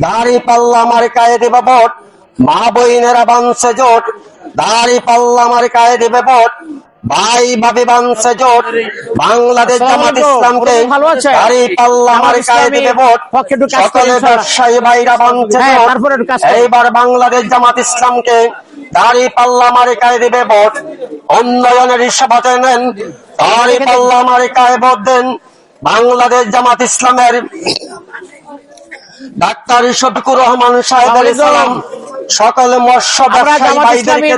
দাড়ি পাল্লা মার্কায় দেবে ভোট মা বইনেরা বানছে জোট। দাড়ি পাল্লা মার্কায় দেবে ভোট ভাই ভাবি বানছে জোট। বাংলাদেশ জামাত ইসলামকে? দাড়ি পাল্লা মার্কায় দেবে ভোট সকলে ব্যবসায়ী ভাইরা বানছে হ্যাঁ। এইবার বাংলাদেশ জামাত ইসলামকে দাড়ি পাল্লা মার্কায় দেবে ভোট উন্নয়নের হিসাবাতে নেন। দাড়ি পাল্লা মার্কায় ভোট দেন। বাংলাদেশ জামাত ইসলামের ডাক্তার শফিকুর রহমান সাহেব সালাম সকল মৎস্য ব্যবসায়ী ভাইদেরকে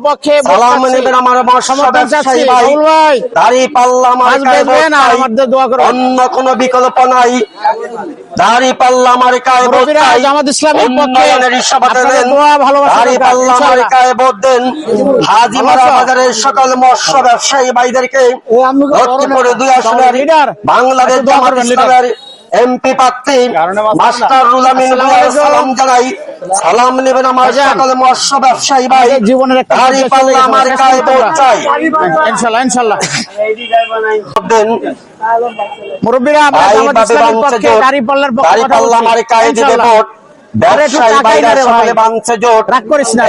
ভোট সালাম নেবেন আমার মৎস্য ব্যবসায়ী ভাই দাড়ি পাল্লা মার্কায় ভোট বেচবেন আর চাই। আমাদের দোয়া করবেন। অন্য কোনো বিকল্প নাই। দাড়ি পাল্লা মার্কায় ভোট মুরব্বীরা চাই। জামাত উন্নয়নের দেন। দাড়ি দরকার, পাল্লা ইনশাআল্লাহ। মার্কায় ভোট দেন। হাজিমারা বাজারের সকল মৎস্য ব্যবসায়ী ভাইদেরকে ভর্তি করে দুই আসনের বাংলাদেশ জামাত ইসলামের এমপি প্রার্থী মাস্টার রুলামিন আমিন সালাম জানাই। সালাম নেবেন আমার। সকল মৎস্য ব্যবসায়ী ভাই। জীবনের একটা পাল্লা আমার কায় পৌঁছাই ভোট চাই। ইনশাল্লাহ ইনশাল্লাহ। দেন। মুরব্বীরা আমরা জোট দাড়ি পাল্লার কথা পাল্লা বলছি। মার্কায় দিবে ভোট।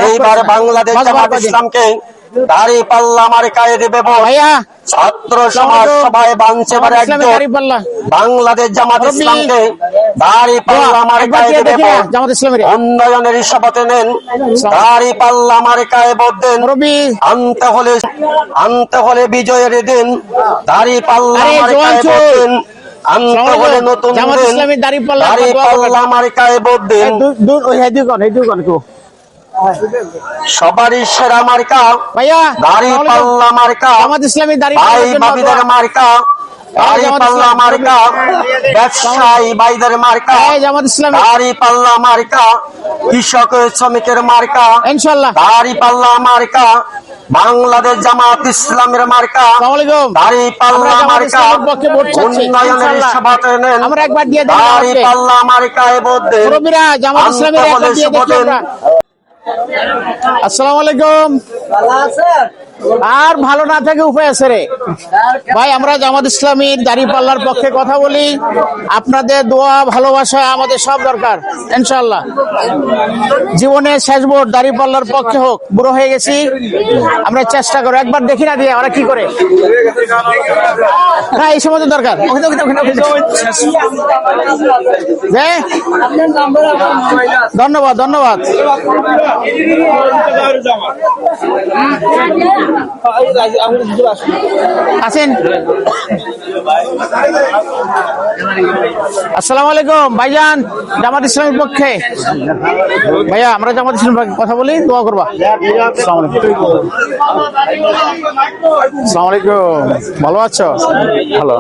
এইবার বাংলাদেশ জামাত ইসলামকে দাড়ি পাল্লা মার্কায় দিবে ছাত্র সমাজ সবাই বাংলাদেশ জামাত ইসলামকে দাড়ি পাল্লা মার্কায় দিবে ইসলামীর। উন্নয়নের শপথে নেন। দাড়ি পাল্লা মার্কায় ভোট দেন। আনতে হলে আনতে হলে বিজয়ের দিন। দাড়ি পাল্লা আরে, মার্কায় ভোট চোর। দিন। জামাত দাড়ি পাল্লা মার্কায় ভোট দিন। দূর ওই দুকন এই দুকন কো। সবারই সেরা মার্কা। ভাইয়া দাড়ি পাল্লা মার্কা। জামাত ইসলামী দাড়ি ভাই পাল্লার জন্য মার্কা। দাড়ি পাল্লা। মার্কা ব্যবসায়ী মার্কা জামাত ইসলামী। দাড়ি পাল্লা মার্কা কৃষক শ্রমিকের মার্কা ইনশাআল্লাহ দাড়ি পাল্লা মার্কা বাংলাদেশ জামাত ইসলামের মার্কা আসসালামু আলাইকুম। দাড়ি পাল্লা মার্কা উন্নয়নের। সভাতে নেন। আমরা একবার দিয়ে দাড়ি পাল্লা মার্কায় ভোট দেন। জামাত ইসলামের একবার দিয়ে দেখি শপথ আমরা। আসসালামু আলাইকুম। আর ভালো না থাকে উপায় আছে রে। ভাই, আমরা জামাত ইসলামীর দাড়ি পাল্লার পক্ষে কথা বলি, আপনাদের দোয়া, ভালোবাসা আমাদের সব দরকার ইনশাল্লাহ জীবনে শেষ দাড়ি পাল্লার পক্ষে হোক, বুড়ো হয়ে গেছি, আমরা চেষ্টা করো একবার দেখি না দিয়ে ওরা কি করে। হ্যাঁ এই সময় দরকার? ধন্যবাদ ধন্যবাদ। আছেন আসসালামু আলাইকুম ভাইজান জামাত ইসলামের পক্ষে। ভাইয়া আমরা জামাত ইসলামের পক্ষে কথা বলি দোয়া করবা। আসসালামু আলাইকুম ভালো আছো? ভালো।